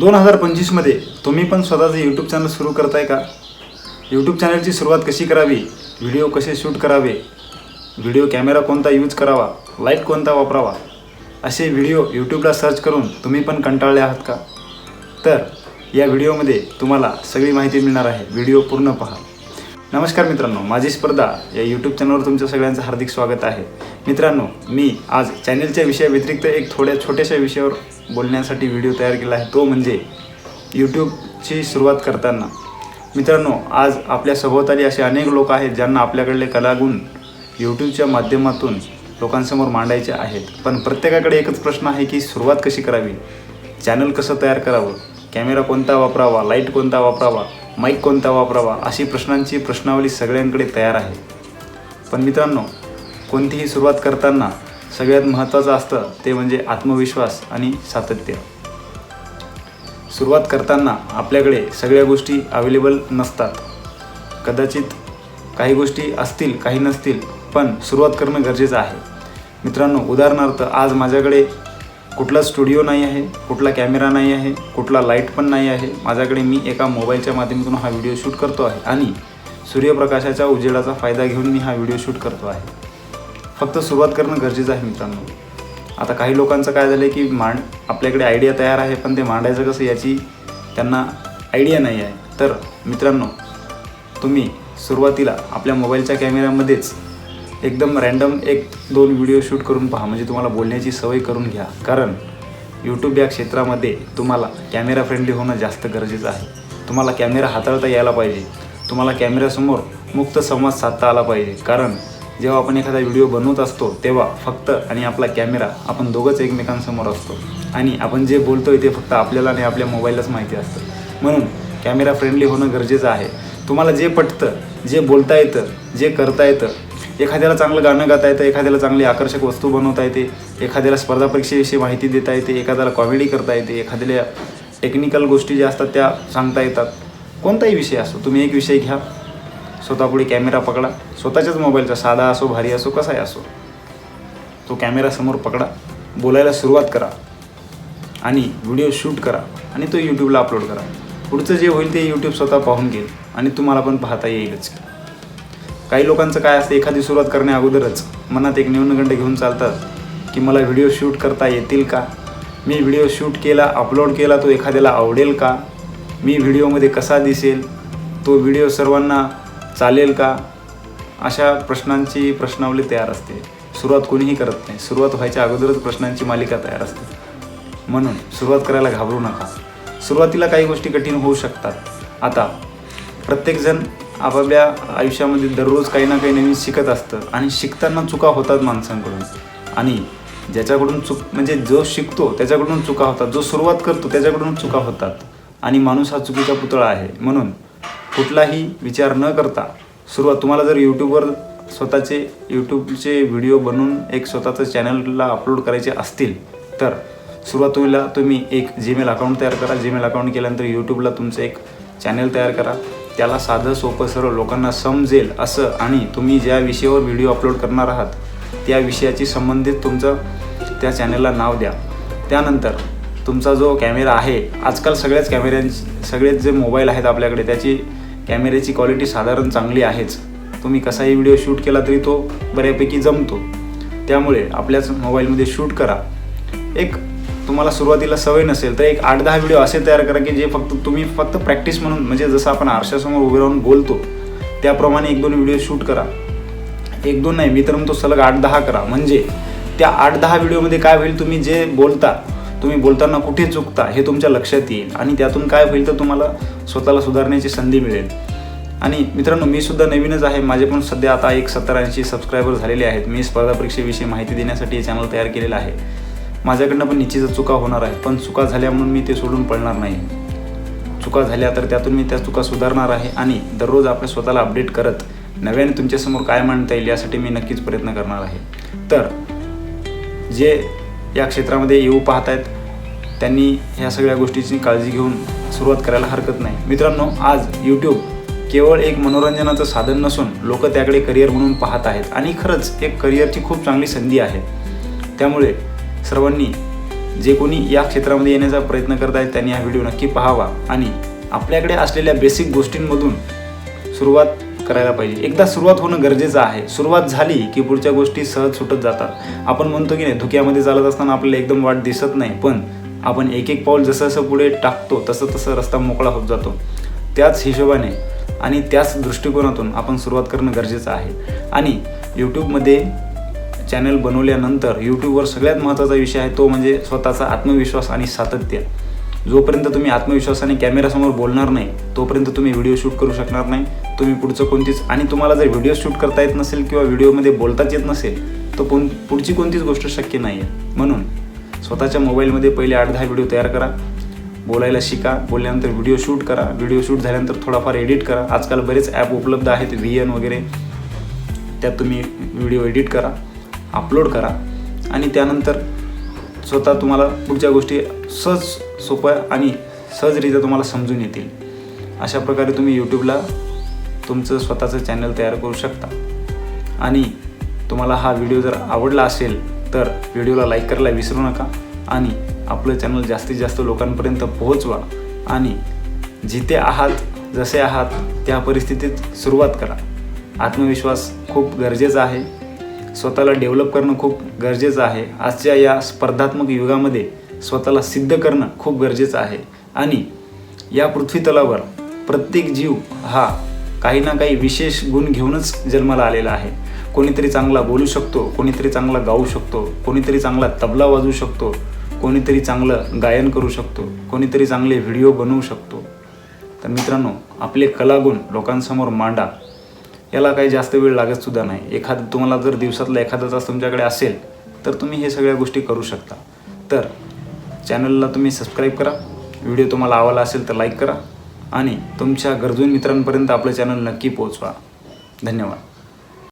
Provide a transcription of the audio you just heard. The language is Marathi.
दोन हजार पंचवीसमध्ये तुम्ही पण स्वतःचं यूट्यूब चॅनल सुरू करताय का? यूट्यूब चॅनलची सुरुवात कशी करावी? व्हिडिओ कसे शूट करावे? व्हिडिओ कॅमेरा कोणता यूज करावा? लाइट कोणता वापरावा? असे व्हिडिओ यूट्यूबला सर्च करून तुम्ही पण कंटाळले आहात का? तर या व्हिडिओमध्ये तुम्हाला सगळी माहिती मिळणार आहे. व्हिडिओ पूर्ण पहा. नमस्कार मित्रांनो माझी स्पर्धा या यूट्यूब चॅनलवर तुमच्या सगळ्यांचं हार्दिक स्वागत आहे. मित्रांनो मी आज चॅनलच्या विषयाव्यतिरिक्त एक थोड्या छोट्याशा विषयावर बोलण्यासाठी व्हिडिओ तयार केला आहे. तो म्हणजे यूट्यूबची सुरुवात करताना. मित्रांनो आज आपल्या सभोवताली असे अनेक लोक आहेत ज्यांना आपल्याकडले कलागुण यूट्यूबच्या माध्यमातून लोकांसमोर मांडायचे आहेत. पण प्रत्येकाकडे एकच प्रश्न आहे की सुरुवात कशी करावी? चॅनल कसं तयार करावं? कॅमेरा कोणता वापरावा? लाइट कोणता वापरावा? माईक कोणता वापरावा? अशी प्रश्नांची प्रश्नावली सगळ्यांकडे तयार आहे. पण मित्रांनो कोणतीही सुरुवात करताना सगळ्यात महत्त्वाचं असतं ते म्हणजे आत्मविश्वास आणि सातत्य. सुरुवात करताना आपल्याकडे सगळ्या गोष्टी अवेलेबल नसतात. कदाचित काही गोष्टी असतील काही नसतील पण सुरुवात करणं गरजेचं आहे. मित्रांनो उदाहरणार्थ आज माझ्याकडे कुठला स्टुडिओ नाही आहे कुठला कॅमेरा नाही आहे कुठला लाइट पण नाही आहे. माझ्याकडे मी एका मोबाईलच्या माध्यमातून हा व्हिडिओ शूट करतो आहे आणि सूर्यप्रकाशाच्या उजेडाचा फायदा घेऊन मी हा व्हिडिओ शूट करतो आहे. फक्त सुरुवात करणं गरजेचं आहे मित्रांनो. आता काही लोकांचं काय झालं आहे की मांड आपल्याकडे आयडिया तयार आहे पण ते मांडायचं कसं याची त्यांना आयडिया नाही आहे. तर मित्रांनो तुम्ही सुरुवातीला आपल्या मोबाईलच्या कॅमेऱ्यामध्येच एकदम रॅन्डम एक दोन व्हिडिओ शूट करून पहा. म्हणजे तुम्हाला बोलण्याची सवय करून घ्या. कारण यूट्यूब या क्षेत्रामध्ये तुम्हाला कॅमेरा फ्रेंडली होणं जास्त गरजेचं आहे. तुम्हाला कॅमेरा हाताळता यायला पाहिजे. तुम्हाला कॅमेऱ्यासमोर मुक्त संवाद साधता आला पाहिजे. कारण जेव्हा आपण एखादा व्हिडिओ बनवत असतो तेव्हा फक्त आणि आपला कॅमेरा आपण दोघंच एकमेकांसमोर असतो. आणि आपण जे बोलतोय ते फक्त आपल्याला आणि आपल्या मोबाईललाच माहिती असतं. म्हणून कॅमेरा फ्रेंडली होणं गरजेचं आहे. तुम्हाला जे पटतं जे बोलता येतं जे करता येतं एखाद्याला चांगलं गाणं गाता येतं एखाद्याला चांगली आकर्षक वस्तू बनवता येते एखाद्याला स्पर्धा परीक्षेविषयी माहिती देता येते एखाद्याला कॉमेडी करता येते एखाद्याला टेक्निकल गोष्टी ज्या असतात त्या सांगता येतात. कोणताही विषय असो तुम्ही एक विषय घ्या. स्वतःपुढे कॅमेरा पकडा. स्वतःच्याच मोबाईलचा साधा असो भारी असो कसाही असो. तो कॅमेरा समोर पकडा. बोलायला सुरुवात करा. आणि व्हिडिओ शूट करा. आणि तो यूट्यूबला अपलोड करा. पुढचं जे होईल ते यूट्यूब स्वतः पाहून घेईल. आणि तुम्हाला पण पाहता येईलच. काही लोकांचं काय असतं एखादी सुरुवात करण्या अगोदरच मनात एक न्यूनगंड घेऊन चालतात की मला व्हिडिओ शूट करता येतील का? मी व्हिडिओ शूट केला अपलोड केला तो एखाद्याला आवडेल का? मी व्हिडिओमध्ये कसा दिसेल? तो व्हिडिओ सर्वांना चालेल का? अशा प्रश्नांची प्रश्नावली तयार असते. सुरुवात कोणीही करत नाही. सुरुवात व्हायच्या अगोदरच प्रश्नांची मालिका तयार असते. म्हणून सुरुवात करायला घाबरू नका. सुरुवातीला काही गोष्टी कठीण होऊ शकतात. आता प्रत्येकजण आपापल्या आयुष्यामध्ये दररोज काही ना काही नवीन शिकत असतं आणि शिकताना चुका होतात माणसांकडून. आणि ज्याच्याकडून चुक म्हणजे जो शिकतो त्याच्याकडून चुका होतात. जो सुरुवात करतो त्याच्याकडून चुका होतात. आणि माणूस हा चुकीचा पुतळा आहे. म्हणून कुठलाही विचार न करता सुरुवात तुम्हाला जर यूट्यूबवर स्वतःचे यूट्यूबचे व्हिडिओ बनवून एक स्वतःचं चॅनलला अपलोड करायचे असतील तर सुरुवातीला तुम्ही एक जीमेल अकाउंट तयार करा. जीमेल अकाउंट केल्यानंतर यूट्यूबला तुमचं एक चॅनल तयार करा. त्याला साधं सोपं सरळ लोकांना समजेल असं आणि तुम्ही ज्या विषयावर व्हिडिओ अपलोड करणार आहात त्या विषयाची संबंधित तुमचं त्या चॅनलला नाव द्या. त्यानंतर तुमचा जो कॅमेरा आहे आजकाल सगळ्याच कॅमेऱ्यांची सगळेच जे मोबाईल आहेत आपल्याकडे त्याची कॅमेऱ्याची क्वालिटी साधारण चांगली आहेच. तुम्ही कसाही व्हिडिओ शूट केला तरी तो बऱ्यापैकी जमतो. त्यामुळे आपल्याच मोबाईलमध्ये शूट करा. एक तुम्हाला सुरुवातीला सवय नसेल तर एक आठ दहा व्हिडिओ असे तयार करा की जे फक्त तुम्ही फक्त प्रॅक्टिस म्हणून म्हणजे जसं आपण आरशासमोर उभे राहून बोलतो त्याप्रमाणे एक दोन व्हिडिओ शूट करा. एक दोन नाही मी तर म्हणतो सलग आठ दहा करा. म्हणजे त्या आठ दहा व्हिडिओमध्ये काय होईल तुम्ही जे बोलता तुम्ही बोलताना कुठे चुकता हे तुमच्या लक्षात येईल आणि त्यातून काय होईल तर तुम्हाला स्वतःला सुधारण्याची संधी मिळेल. आणि मित्रांनो मी सुद्धा नवीनच आहे. माझे पण सध्या आता एक सत्तर ऐंशी सबस्क्रायबर झालेले आहेत. मी स्पर्धा परीक्षेविषयी माहिती देण्यासाठी हे चॅनल तयार केलेलं आहे. माझ्याकडनं पण निश्चितच चुका होणार आहे पण चुका झाल्या म्हणून मी ते सोडून पडणार नाही. चुका झाल्या तर त्यातून मी त्या चुका सुधारणार आहे आणि दररोज आपल्या स्वतःला अपडेट करत नव्याने तुमच्यासमोर काय मांडता येईल यासाठी मी नक्कीच प्रयत्न करणार आहे. तर जे या क्षेत्रामध्ये येऊ पाहत आहेत त्यांनी ह्या सगळ्या गोष्टीची काळजी घेऊन सुरुवात करायला हरकत नाही. मित्रांनो आज यूट्यूब केवळ एक मनोरंजनाचं साधन नसून लोक त्याकडे करिअर म्हणून पाहत आहेत आणि खरंच एक करिअरची खूप चांगली संधी आहे. त्यामुळे सर्वांनी जे कोणी या क्षेत्रामध्ये येण्याचा प्रयत्न करत आहेत त्यांनी हा व्हिडिओ नक्की पाहावा आणि आपल्याकडे असलेल्या बेसिक गोष्टींमधून सुरुवात करायला पाहिजे. एकदा सुरुवात होणं गरजेचं आहे. सुरुवात झाली की पुढच्या गोष्टी सहज सुटत जातात. आपण म्हणतो की नाही धुक्यामध्ये चालत असताना आपल्याला एकदम वाट दिसत नाही पण आपण एक एक पाऊल जसं जसं पुढे टाकतो तसं तसं रस्ता मोकळा होत जातो. त्याच हिशोबाने आणि त्याच दृष्टिकोनातून आपण सुरुवात करणं गरजेचं आहे. आणि यूट्यूबमध्ये चॅनल बनवल्यानंतर यूट्यूबवर सगळ्यात महत्त्वाचा विषय आहे तो म्हणजे स्वतःचा आत्मविश्वास आणि सातत्य. जोपर्यंत तुम्ही आत्मविश्वासाने कॅमेरासमोर बोलणार नाही तोपर्यंत तुम्ही व्हिडिओ शूट करू शकणार नाही. तुम्ही पुढचं कोणतीच आणि तुम्हाला जर व्हिडिओ शूट करता येत नसेल किंवा व्हिडिओमध्ये बोलताच येत नसेल तर कोण पुढची कोणतीच गोष्ट शक्य नाही आहे म्हणून स्वतःच्या मोबाईलमध्ये पहिले आठ दहा व्हिडिओ तयार करा. बोलायला शिका. बोलल्यानंतर व्हिडिओ शूट करा. व्हिडिओ शूट झाल्यानंतर थोडाफार एडिट करा. आजकाल बरेच ॲप उपलब्ध आहेत व्ही एन वगैरे. त्यात तुम्ही व्हिडिओ एडिट करा अपलोड करा. आणि त्यानंतर स्वतः तुम्हाला पुढच्या गोष्टी सहज सोप्या आणि सहजरित्या तुम्हाला समजून येतील. अशा प्रकारे तुम्ही यूट्यूबला तुमचं स्वतःचं चॅनल तयार करू शकता. आणि तुम्हाला हा व्हिडिओ जर आवडला असेल तर व्हिडिओला लाईक करायला विसरू नका आणि आपलं चॅनल जास्तीत जास्त लोकांपर्यंत पोहोचवा आणि जिथे आहात जसे आहात त्या परिस्थितीत सुरुवात करा. आत्मविश्वास खूप गरजेचा आहे. स्वतःला डेव्हलप करणं खूप गरजेचं आहे. आजच्या या स्पर्धात्मक युगामध्ये स्वतःला सिद्ध करणं खूप गरजेचं आहे. आणि या पृथ्वीतलावर प्रत्येक जीव हा काही ना काही विशेष गुण घेऊनच जन्माला आलेला आहे. कोणीतरी चांगला बोलू शकतो कोणीतरी चांगला गाऊ शकतो कोणीतरी चांगला तबला वाजवू शकतो कोणीतरी चांगलं गायन करू शकतो कोणीतरी चांगले व्हिडिओ बनवू शकतो. तर मित्रांनो आपले कलागुण लोकांसमोर मांडा. याला काही जास्त वेळ लागत सुद्धा नाही. एखाद तुम्हाला जर दिवसातला एखादा तास तुमच्याकडे असेल तर तुम्ही हे सगळ्या गोष्टी करू शकता. तर चॅनलला तुम्ही सबस्क्राईब करा. व्हिडिओ तुम्हाला आवडला असेल तर लाईक करा. आणि तुमच्या गरजू मित्रांपर्यंत आपलं चॅनल नक्की पोहोचवा. धन्यवाद.